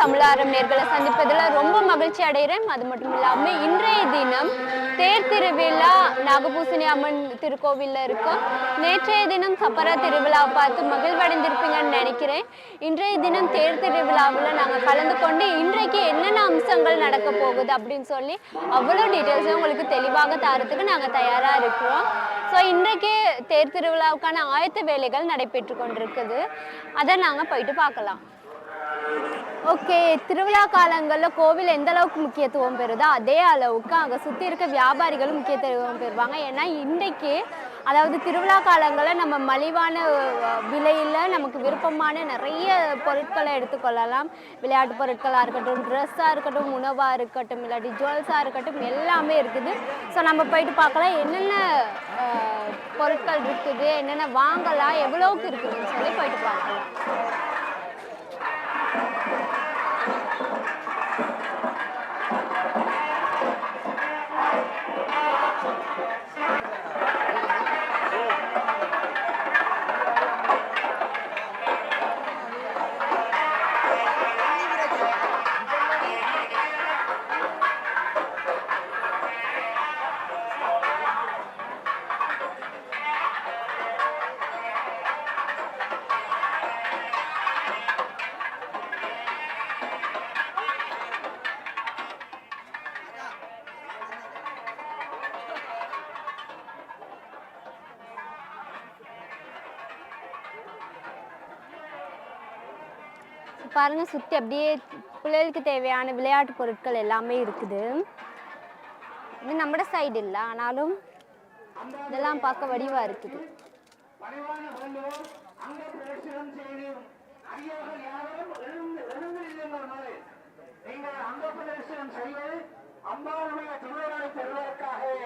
தமிழாரம் நேர்களை சந்திப்பதில் ரொம்ப மகிழ்ச்சி அடைகிறேன். அது மட்டும் இல்லாமல் இன்றைய தினம் தேர் திருவிழா நாகபூசணி அம்மன் திருக்கோவிலில் இருக்கும். நேற்றைய தினம் சப்பரா திருவிழா பார்த்து மகிழ்வடைந்திருப்பீங்கன்னு நினைக்கிறேன். இன்றைய தினம் தேர் திருவிழாவில் நாங்கள் கலந்து கொண்டு இன்றைக்கு என்னென்ன அம்சங்கள் நடக்க போகுது அப்படின்னு சொல்லி அவ்வளோ டீட்டெயில்ஸும் உங்களுக்கு தெளிவாக தரத்துக்கு நாங்கள் தயாராக இருக்கிறோம். ஸோ இன்றைக்கு தேர் திருவிழாவுக்கான ஆயத்த வேலைகள் நடைபெற்று கொண்டிருக்குது. அதை நாங்கள் போயிட்டு பார்க்கலாம். ஓகே திருவிழா காலங்களில் கோவில் எந்த அளவுக்கு முக்கியத்துவம் பெறுதோ அதே அளவுக்கு அங்கே சுற்றி இருக்க வியாபாரிகளும் முக்கியத்துவம் பெறுவாங்க. ஏன்னா இன்றைக்கு அதாவது திருவிழா காலங்களில் நம்ம மலிவான விலையில் நமக்கு விருப்பமான நிறைய பொருட்களை எடுத்துக்கொள்ளலாம் விளையாட்டு பொருட்களாக இருக்கட்டும் ட்ரெஸ்ஸாக இருக்கட்டும் உணவாக இருக்கட்டும் இல்லாட்டி ஜுவல்ஸாக இருக்கட்டும் எல்லாமே இருக்குது. ஸோ நம்ம போயிட்டு பார்க்கலாம் என்னென்ன பொருட்கள் இருக்குது என்னென்ன வாங்கலாம் எவ்வளோவுக்கு இருக்குதுன்னு சொல்லி போயிட்டு பார்க்கலாம். பாருங்க சுற்றி அப்படியே பிள்ளைகளுக்கு தேவையான விளையாட்டு பொருட்கள் எல்லாமே இருக்குது. இது நம்ம சைடு இல்லை ஆனாலும் இதெல்லாம் பார்க்க வடிவா இருக்குது. நீங்கள் திருவிழாவை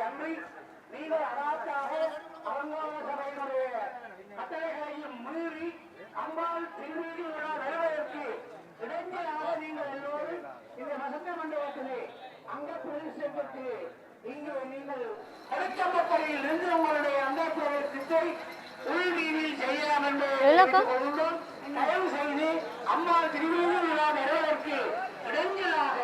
அன்றி நீங்கள் சபையினுடைய கட்டளைகளையும் மீறி அம்பாள் திருவீதி விழா வருவதற்கு இடைஞ்சலாக நீங்கள் எல்லோரும் இந்த வசந்த மண்டபத்திலே அங்க பிரதேசத்திற்கு இங்கு நீங்கள் அடுக்கப்பட்டறையில் நின்று உங்களுடைய அந்த பிரதேசத்தை உள்வீதியில் செய்யலாம்? கொள்கிறோம். தயவு செய்து அம்மா திருவிழா விழா நிறைவேற்கு இடைஞ்சலாக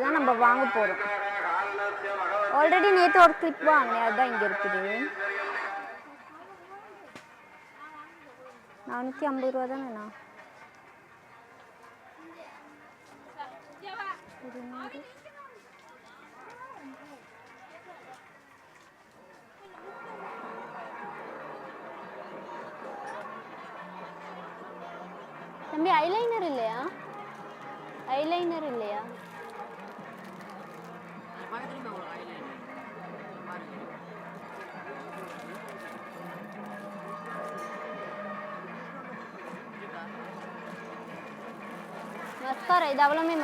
தான் நம்ம வாங்க போகிறோம் ஆல்ரெடி நேற்று ஒரு கிளிப் வாங்கினேன் அதுதான் இங்கே இருக்குது. நானூற்றி ஐம்பது ரூபா தானேண்ணா தம்பி ஐலைனர் இல்லையா? ஐலைனர் இல்லையா? máscara y dábla mi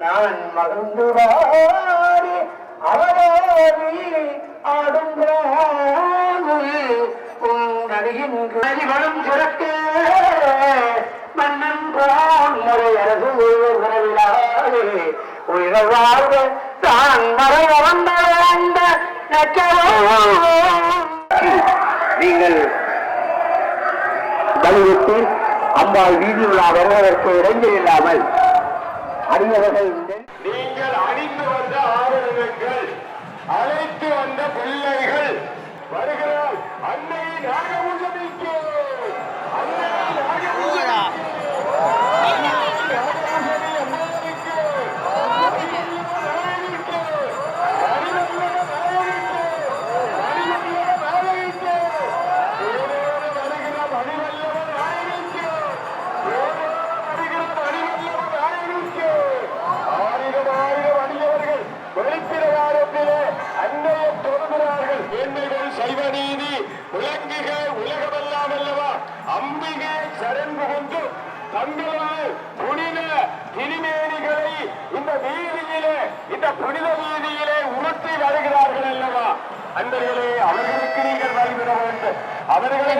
நான் மகிழ்ந்து வாடி அவராதி ஆடுங்கும் சிறக்க மன்னன் போன் முறை நீங்கள் வலியுறுத்தி அம்பாள் வீதி உலா வருவதற்கு இடைஞ்சல் இல்லாமல் அறிந்தவர்கள் நீங்கள் அணிந்து வந்த ஆபரணங்கள் அழைத்து வந்த பிள்ளைகள் வருகிறார். அன்னை அவர்களை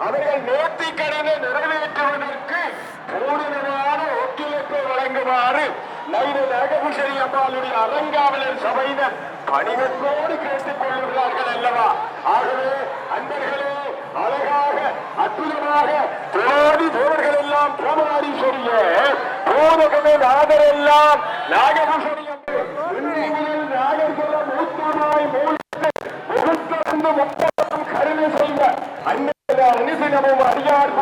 அவர்கள் நேர்த்தி கடனை நிறைவேற்றுவதற்கு பூரணமான ஒத்துழைப்பை வழங்குமாறு நைடு நகபுஷரி அம்மாளுடைய அலங்காவலர் சபையினர் பணிவத்தோடு கேட்டுக் கொள்ளுகிறார்கள் அல்லவா? ஆகவே அன்பர்களே அழகாக அற்புதமாக தேடி தேவர்கள் எல்லாம் பிரமாரி சொல்ல போதகமே. நாகரெல்லாம் நாகபுஷரி நாகர்குல மூத்தமாய் மூலத்தை முகத்திலிருந்து முப்பதும் சொல்லுங்க அன்னை அன்னைய அனுதினமும் அடியார்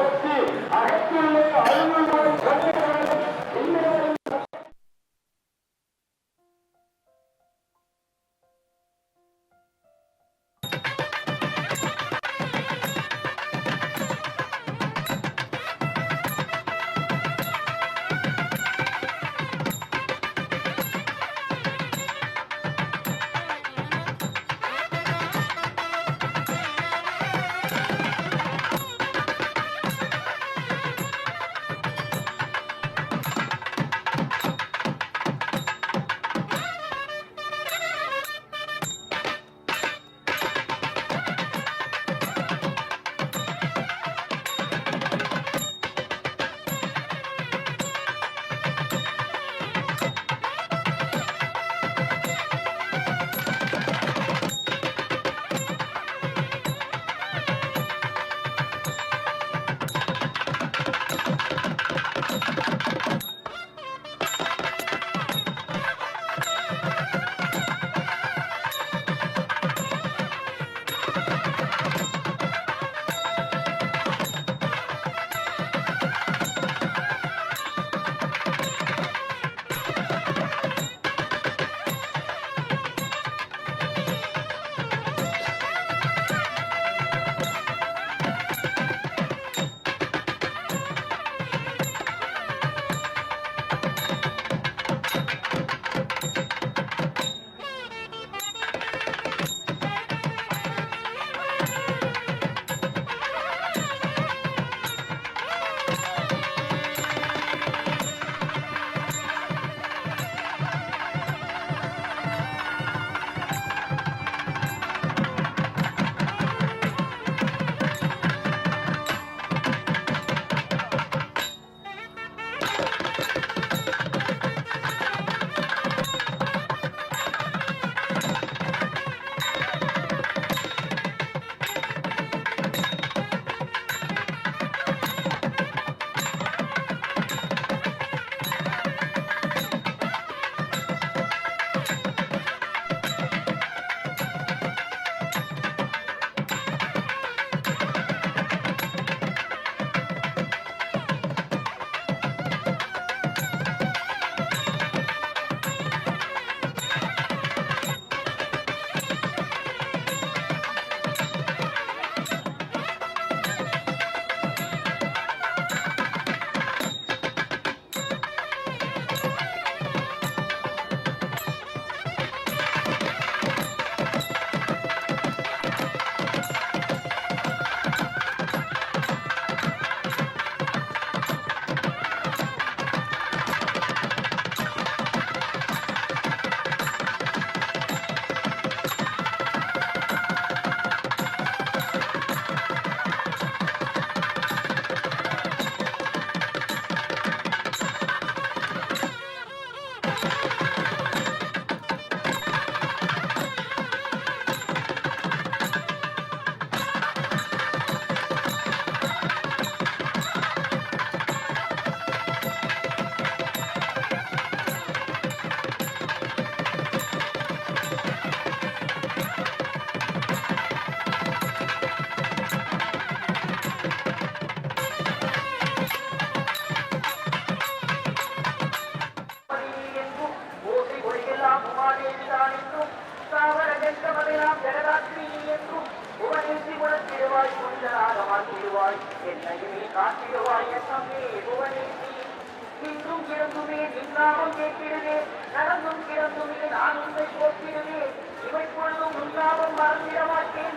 கிடந்துமே நின்னாமல் கேட்கிறதே நடந்தும் கிடந்துமே நான் உன்னை போற்றிடுவே இவை பொழுதும் உன்னாவும் மறந்திட மாட்டேன்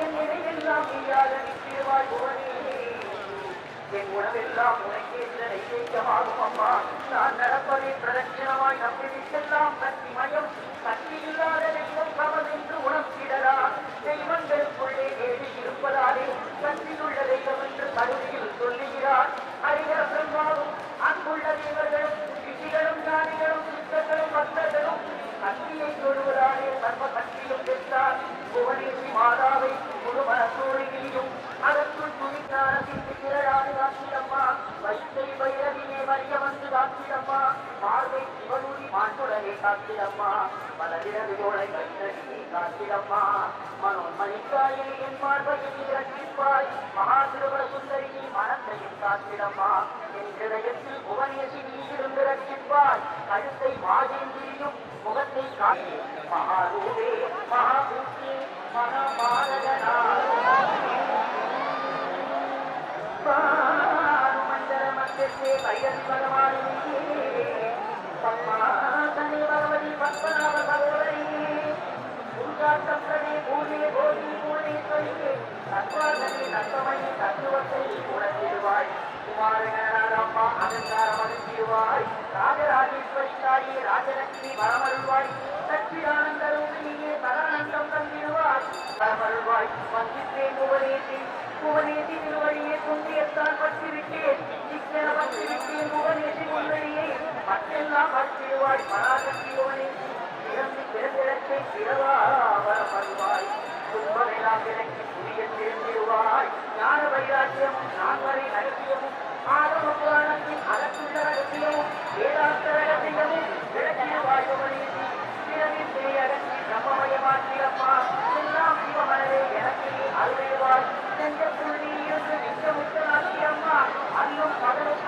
என் நினைவெல்லாம் நீயாக நிற்கிறவாய் புவனே. என் உணவெல்லாம் உனக்கே நைவேத்தியமாகும் அம்மா. நான் நடப்பதை பிரதட்சிணமாய் நம்பிவிட்டெல்லாம் சக்தி மயம் சக்தி இல்லாத தெய்வம் கவல் என்று உணர்த்திடரா தெய்வங்களுக்குள்ளே தேடி இருப்பதாலே சக்தியுள்ள தெய்வம் என்று கருவியில் சொல்லுகிறார். பெற்றார் மாதாவை முழு அதற்குள் துணிக்கான திரளாது காத்திடம்மா பைரவினே வரிய வந்து காத்திடம்மா பார்வை சிவனுரி மாண்டுடனே காத்திடம்மா மலரிடவியோளை கைத்தடியே காத்திடம்மா மனோன்மணிக்காயே என் பார்வையை ரட்சிப்பாய் மகா திருவர சுந்தரியை மனத்தையும் காத்திடம்மா என் ஹிருதயத்தில் புவனேசி நீ இருந்து ரட்சிப்பாய் கழுத்தை மாஜேந்திரியும் முகத்தை காட்டி மகாரூபே மகாபூர்த்தி மகாபாரதனா? மண்டலமத்திற்கு பைரவி பகவானியே பத்மாசனே பகவதி பத்மநாப சகோதரியே துர்காசப்தனே பூர்ணே கோதி பூர்ணேஸ்வரியே தத்வாசனே தத்துவமணி தத்துவத்தை உணர்த்திடுவாய் குமாரகணராமா அலங்காரம் அனுப்பிடுவாய் ராஜராஜேஸ்வரி தாயே ராஜலட்சுமி வரமருள்வாய் சச்சிதானந்த ரூபிணியே பரானந்தம் தந்திடுவாய் வரமருள்வாய் வந்தித்தேன் உபதேசி புவனேசி திருவழியே குந்தியத்தான் பற்றிவிட்டேன் சிக்கன பற்றிவிட்டேன் புவனேசி முன்னணியே மற்றெல்லாம் பற்றிடுவாய் பராசக்தி புவனேசி பிறந்து பிறந்திடத்தை பிறவாவரமருவாய் துன்பமெல்லாம் விலக்கி புதிய திருந்திடுவாய் ஞான வைராக்கியமும் நான்வரை ரகசியமும் ஆகம புராணத்தின் அகத்துள்ள ரகசியமும் வேதாந்த ரகசியமும் விளக்கிடுவாய் புவனேசி பிறவின் திரையகற்றி பிரம்மமயமாக்கியம்மா எல்லாம் சிவமனவே எனக்கு நீ அருள்வாய் நெஞ்சக்குள் நீ இருந்து நிச்சமுத்தனாக்கி அம்மா அல்லும் பகலும்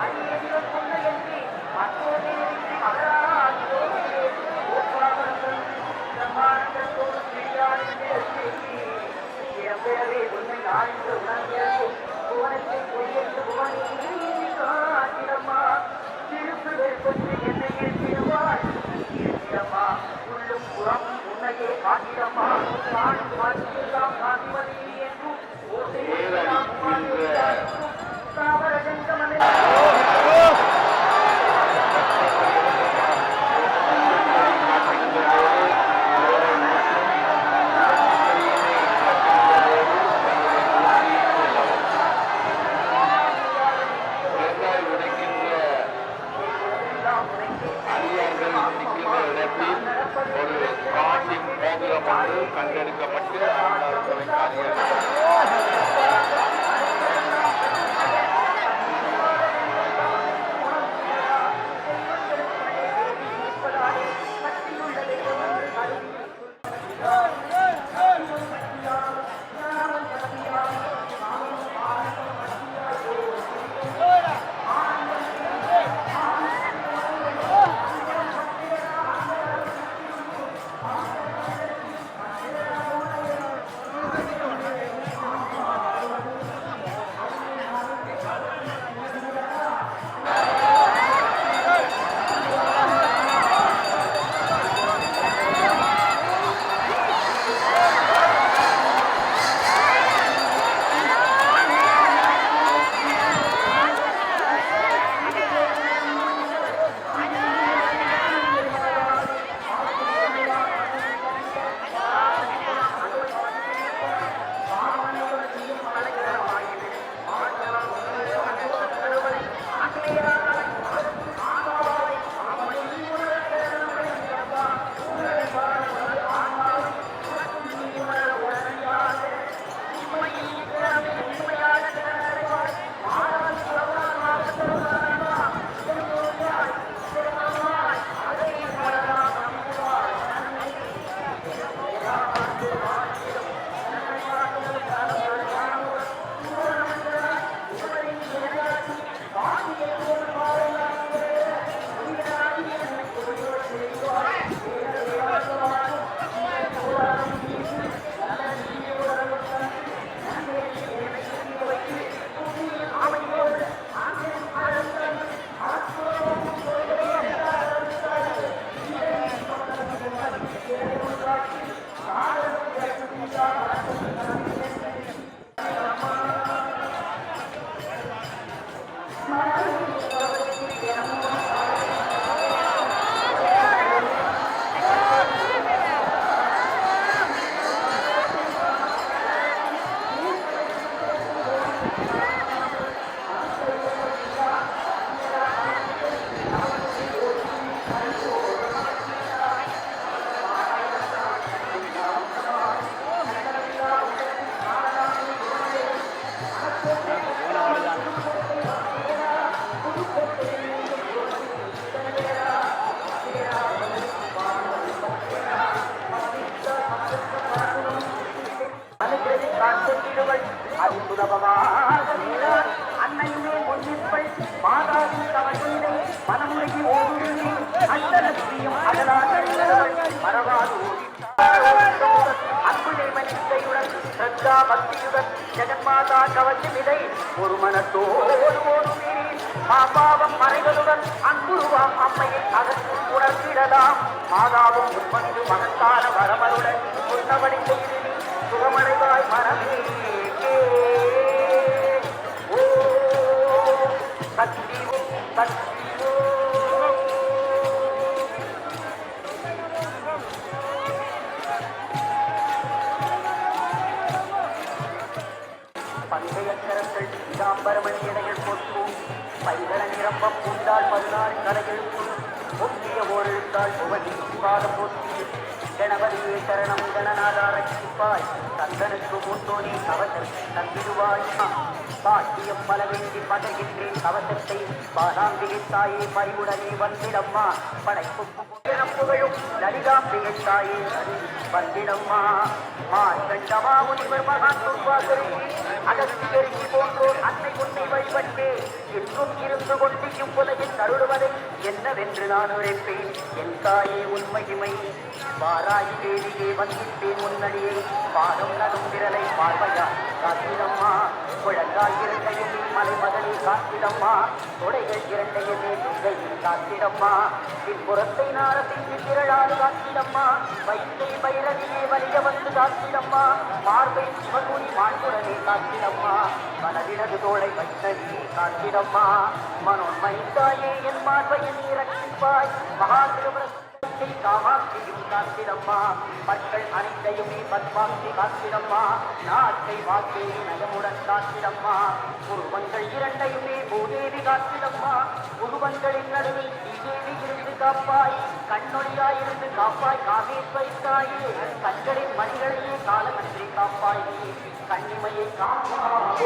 కాపాడు కంటెనుక ஸ்ரத்தா பக்தியுடன் ஜெகன்மாதா கவசமிதை ஒரு மனத்தோடு ஓடுமீறி மாபாவம் மறைவதுடன் அன்புருவாம் அம்மையை அகற்றி உணர்ந்திடலாம். மாதாவும் முன்வந்து மகத்தான வரமருடன் சொன்னபடி செய்து சுகமடைவாய் மனமே. பொற்போம் நிரம்ப பூண்டால் பதினாறு கலைகள் ஒப்பிய ஓரெழுத்தால் புவனி பாத போற்றி கணபதியே சரணம் கணநாதா ரட்சிப்பாய் தந்தனுக்கு முன்னோனி கவசம் தந்திடுவாய் பாட்டியம் பல வேண்டி பதகின்றேன் கவசத்தை பாதாம்பிகை தாயே பறிவுடனே வந்திடம்மா படைப்புக்கு படைப்பும் புகழும் லலிதாம்பிகை தாயே வந்திடம்மா மார்கண்டமா முனிவர் மகான் துர்வாசரி அகஸ்தியரிசி போன்றோர் அன்னை உன்னை வழிபட்டு. என்றும் இருந்து கொண்டு இவ்வுலகில் அருளுவதை என்னவென்று நான் உரைப்பேன். என் தாயே உண்மையுமை வாராயி தேவியே வந்திப்பேன் முன்னடியே பாதம் நடும் விரலை பார்வையா காத்திடம்மா குழந்தாய் இரண்டையும் மலை மதனை காத்திடம்மா தொடைகள் இரண்டையுமே துங்கை காத்திடம்மா பின்புறத்தை நாரத்தின் திரளாது காத்திடம்மா வைத்தை பைரவியே வலிய வந்து காத்திடம்மா மார்பை சிவகுனி மாண்புடனே காத்திடம்மா மனதினது தோளை வைத்தனே காத்திடம்மா மனோன்மை என் மார்பையை நீ ரட்சிப்பாய். மகா திருவரத்தை காமாட்சியும் காத்திரம்மா பற்கள் அனைத்தையுமே பத்மாட்சி காத்திரம்மா. நாட்டை வாக்கே நயமுடன் காத்திரம்மா. உருவங்கள் இரண்டையுமே பூதேவி காத்திரம்மா. உருவங்களின் நடுவில் ஸ்ரீதேவி இருந்து காப்பாய். கண்ணொழியாயிருந்து காப்பாய் காமேஸ்வரி தாயே கண்களின் மணிகளையே காலமன்றி காப்பாய். கண்ணிமையை காப்பாய்.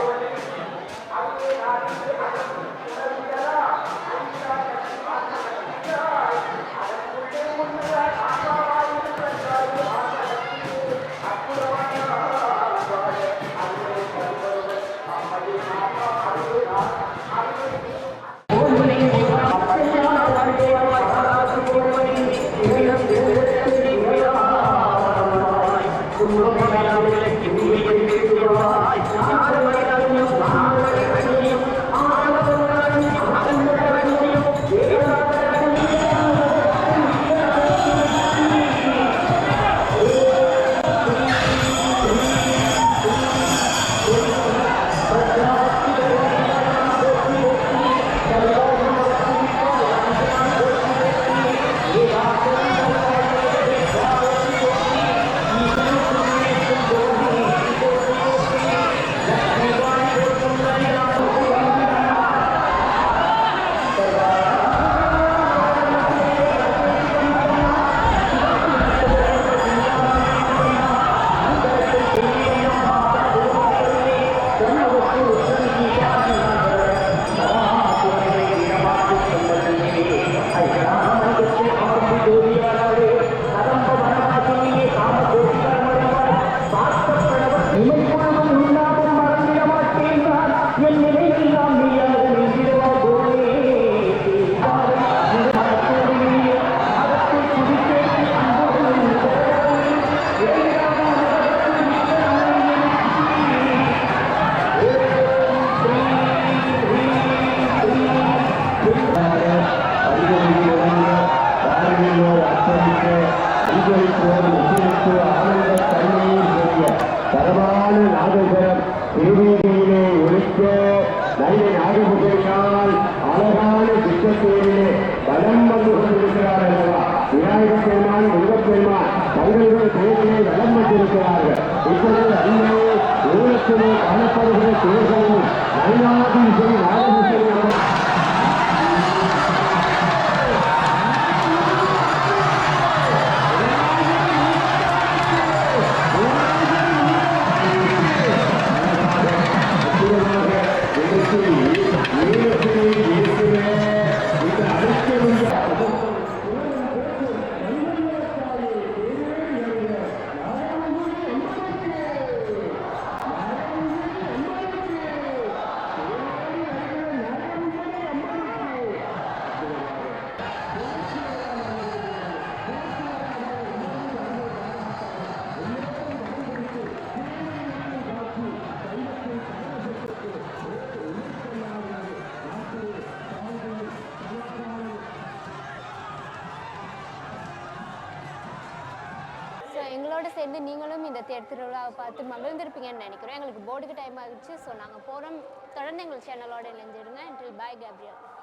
வந்து நீங்களும் இந்த தேர் திருவிழாவை பார்த்து மகிழ்ந்திருப்பீங்கன்னு நினைக்கிறோம் எங்களுக்கு போர்டுக்கு டைம் ஆகிடுச்சு ஸோ நாங்கள் போகிறோம் தொடர்ந்து எங்கள் சேனலோட இணைஞ்சிடுங்க until bye கேப்ரியல்